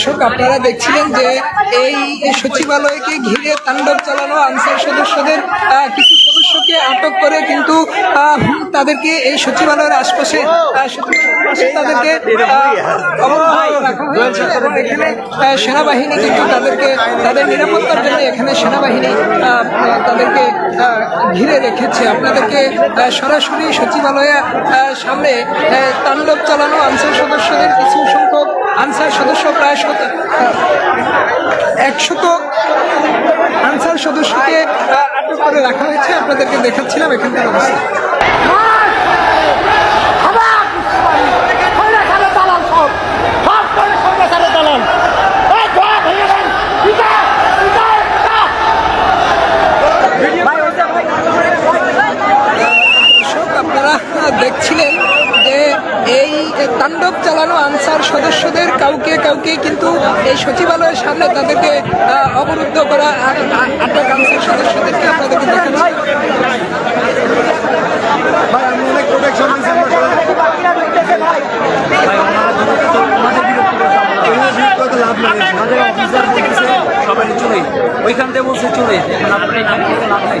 দর্শক আপনারা দেখছিলেন যে এই সচিবালয়কে ঘিরে তাণ্ডব চালানো আনসার সদস্যদের কিছু সদস্যকে আটক করে কিন্তু তাদেরকে এই সচিবালয়ের আশপাশে সচিবালয়ের তাদেরকে এখানে সেনাবাহিনী কিন্তু তাদেরকে তাদের নিরাপত্তার জন্য এখানে সেনাবাহিনী তাদেরকে ঘিরে রেখেছে। আপনাদেরকে সরাসরি সচিবালয়ে আহ, সামনে তাণ্ডব চালানো আনসার সদস্যদের কিছু সংখ্যক আনসার সদস্য প্রায় শত একশত আনসার সদস্যকে আটক করে রাখা হয়েছে। আপনাদেরকে দেখাচ্ছিলাম এখানকার অবস্থা দর্শক আপনারা দেখছিলেন যে এই তাণ্ডব আনসার সদস্যদের কাউকে কাউকে কিন্তু এই সচিবালয়ের সামনে তাদেরকে আহ, অবরুদ্ধ করা আ- আ- আটক আনসার সদস্যদেরকে আপনাদেরকে দেখাচ্ছি ওইখান থেকে বলছে চলে এখন আপনার থেকে লাভ নাই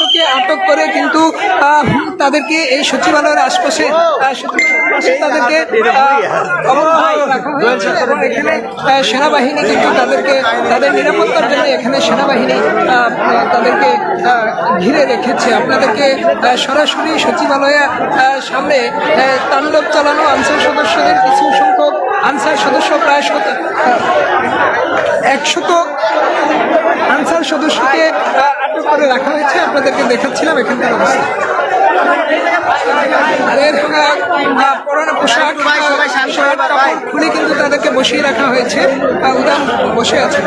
সদস্যকে আটক করে কিন্তু তাদেরকে এই সচিবালয়ের আশপাশে সচিবালয়ের তাদেরকে এখানে সেনাবাহিনী কিন্তু তাদেরকে তাদের নিরাপত্তার জন্য এখানে সেনাবাহিনী তাদেরকে ঘিরে রেখেছে। আপনাদেরকে সরাসরি সচিবালয়ে আহ, সামনে তাণ্ডব চালানো আনসার সদস্যদের কিছু সংখ্যক আনসার সদস্য প্রায় শত একশত আনসার সদস্যকে করে রাখা হয়েছে আপনাদেরকে দেখাচ্ছিলাম এখানকার অবস্থা। তাদের পরনে পোশাক খুলে কিন্তু তাদেরকে বসিয়ে রাখা হয়েছে উদাম বসে আছেন